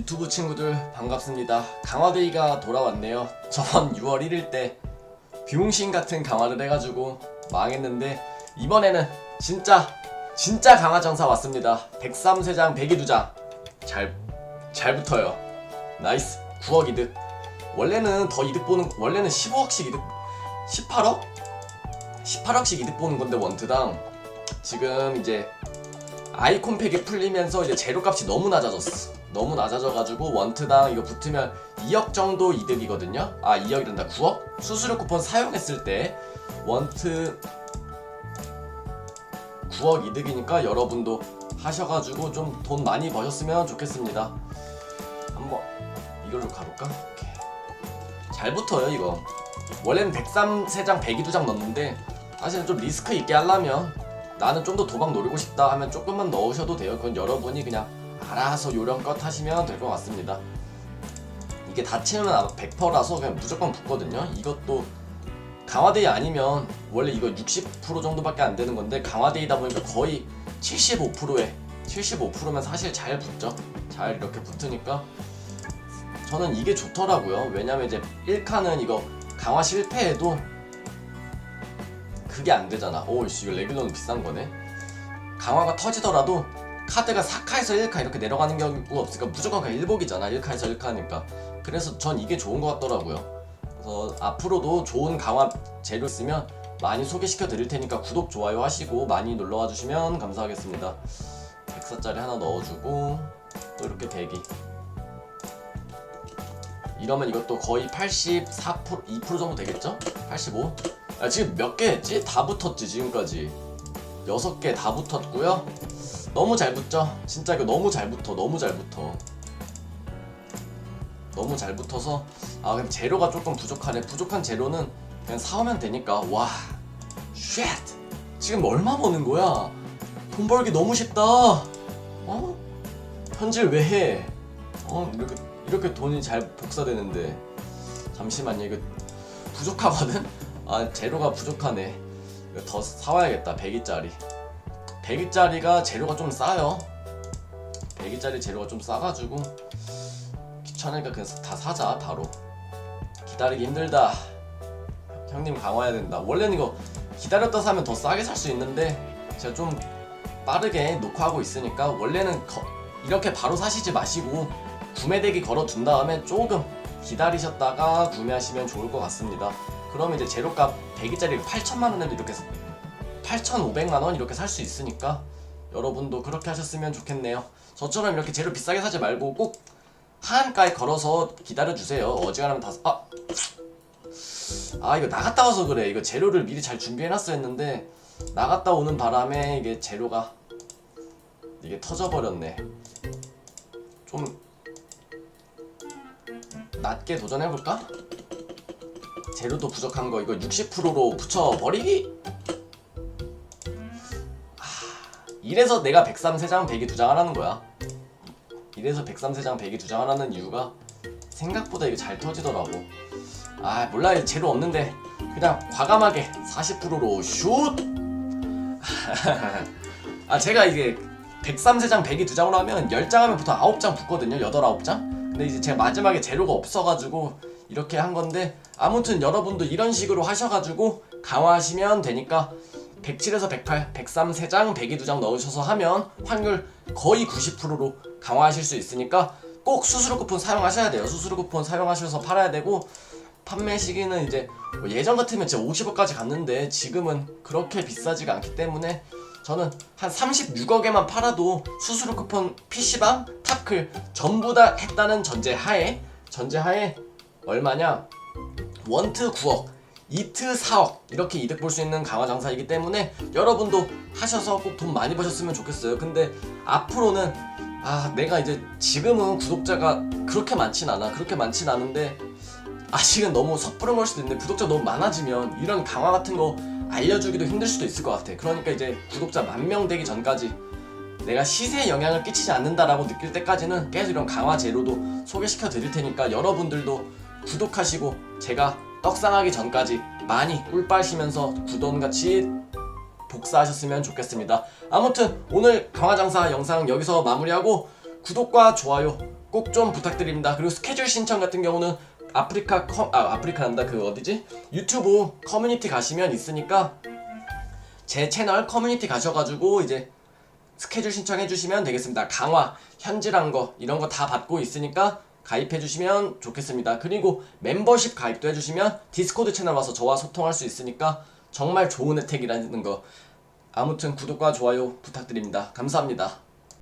유튜브 친구들 반갑습니다. 강화데이가 돌아왔네요. 저번 6월 1일 때 비용신 같은 강화를 해가지고 망했는데 이번에는 진짜 진짜 강화 정사 왔습니다. 103세장 102장 잘, 잘 붙어요. 나이스 9억 이득. 원래는 더 이득 보는 원래는 15억씩 이득 18억? 18억씩 이득 보는 건데 원트당 지금 이제 아이콘 팩이 풀리면서 이제 재료값이 너무 낮아졌어. 너무 낮아져가지고 원트당 이거 붙으면 2억 정도 이득이거든요. 아 2억이 된다. 9억? 수수료 쿠폰 사용했을 때 원트 9억 이득이니까 여러분도 하셔가지고 좀 돈 많이 버셨으면 좋겠습니다. 한번 이걸로 가볼까? 잘 붙어요 이거. 원래는 103세장 102장 넣는데 사실은 좀 리스크 있게 하려면 나는 좀 더 도박 노리고 싶다 하면 조금만 넣으셔도 돼요. 그건 여러분이 그냥 알아서 요령껏 하시면 될 것 같습니다. 이게 다 채우면 100%라서 그냥 무조건 붙거든요. 이것도 강화데이 아니면 원래 이거 60% 정도밖에 안 되는 건데 강화데이다 보니까 거의 75%에 75%면 사실 잘 붙죠. 잘 이렇게 붙으니까 저는 이게 좋더라고요. 왜냐면 이제 1칸은 이거 강화 실패해도 그게 안 되잖아. 오, 씨, 이거 레귤러는 비싼 거네. 강화가 터지더라도 카드가 4카에서 1카 이렇게 내려가는 경우가 없으니까 무조건 그냥 1복이잖아. 1카에서 1카니까. 그래서 전 이게 좋은 것 같더라고요. 그래서 앞으로도 좋은 강화 재료 있으면 많이 소개시켜 드릴 테니까 구독, 좋아요 하시고 많이 놀러와 주시면 감사하겠습니다. 104짜리 하나 넣어주고 또 이렇게 대기. 이러면 이것도 거의 84% 2% 정도 되겠죠? 85? 아, 지금 몇 개 했지? 다 붙었지 지금까지 6개 다 붙었고요 너무 잘 붙죠? 진짜 이거 너무 잘 붙어 너무 잘 붙어 너무 잘 붙어서 아 근데 재료가 조금 부족하네 부족한 재료는 그냥 사오면 되니까 와 쉣! 지금 얼마 버는 거야? 돈 벌기 너무 쉽다 어? 현질 왜 해? 어? 이렇게 이렇게 돈이 잘 복사되는데 잠시만요 이거 부족하거든? 아 재료가 부족하네. 이거 더 사와야겠다 100이짜리. 100이짜리가 재료가 좀 싸요. 100이짜리 재료가 좀 싸가지고 귀찮으니까 그냥 다 사자 바로. 기다리기 힘들다. 형님 강화해야 된다. 원래는 이거 기다렸다 사면 더 싸게 살 수 있는데 제가 좀 빠르게 녹화하고 있으니까 원래는 거- 이렇게 바로 사시지 마시고 구매대기 걸어 둔 다음에 조금 기다리셨다가 구매하시면 좋을 것 같습니다. 그러면 이제 재료값 100이짜리 8천만 원에도 이렇게 8,500만 원 이렇게 살 수 있으니까 여러분도 그렇게 하셨으면 좋겠네요. 저처럼 이렇게 재료 비싸게 사지 말고 꼭 하한가에 걸어서 기다려 주세요. 어지간하면 다 아. 아 이거 나갔다 와서 그래. 이거 재료를 미리 잘 준비해 놨어야 했는데 나갔다 오는 바람에 이게 재료가 이게 터져 버렸네. 좀 낮게 도전해볼까? 재료도 부족한 거 이거 60%로 붙여버리기? 하, 이래서 내가 103세장 102장 하라는 거야 이래서 103세장 102장 하라는 이유가 생각보다 이게 잘 터지더라고 아 몰라 재료 없는데 그냥 과감하게 40%로 슛! 아 제가 이게 103세장 102장으로 하면 10장 하면 보통 9장 붙거든요 8, 9장 근데 이제 제가 마지막에 재료가 없어가지고 이렇게 한 건데 아무튼 여러분도 이런 식으로 하셔가지고 강화하시면 되니까 107에서 108, 103 3장, 102장 넣으셔서 하면 확률 거의 90%로 강화하실 수 있으니까 꼭 수수료 쿠폰 사용하셔야 돼요. 수수료 쿠폰 사용하셔서 팔아야 되고 판매 시기는 이제 뭐 예전 같으면 진짜 50억까지 갔는데 지금은 그렇게 비싸지가 않기 때문에 저는 한 36억에만 팔아도 수수료 쿠폰 PC방, 타클 전부 다 했다는 전제 하에 전제 하에 얼마냐? 원트 9억, 이트 4억 이렇게 이득 볼 수 있는 강화 장사이기 때문에 여러분도 하셔서 꼭 돈 많이 버셨으면 좋겠어요. 근데 앞으로는 아 내가 이제 지금은 구독자가 그렇게 많진 않아. 그렇게 많진 않은데 아직은 너무 섣부른 걸 수도 있는데 구독자 너무 많아지면 이런 강화 같은 거 알려주기도 힘들 수도 있을 것 같아. 그러니까 이제 구독자 만 명 되기 전까지 내가 시세에 영향을 끼치지 않는다라고 느낄 때까지는 계속 이런 강화 재료도 소개시켜 드릴 테니까 여러분들도 구독하시고 제가 떡상하기 전까지 많이 꿀 빠시면서 구돈같이 복사하셨으면 좋겠습니다. 아무튼 오늘 강화장사 영상 여기서 마무리하고 구독과 좋아요 꼭 좀 부탁드립니다. 그리고 스케줄 신청 같은 경우는 아프리카 커, 아 아프리카 난다 그 어디지? 유튜브 커뮤니티 가시면 있으니까 제 채널 커뮤니티 가셔가지고 이제 스케줄 신청해 주시면 되겠습니다. 강화, 현질한 거 이런 거 다 받고 있으니까 가입해 주시면 좋겠습니다. 그리고 멤버십 가입도 해 주시면 디스코드 채널 와서 저와 소통할 수 있으니까 정말 좋은 혜택이라는 거. 아무튼 구독과 좋아요 부탁드립니다. 감사합니다.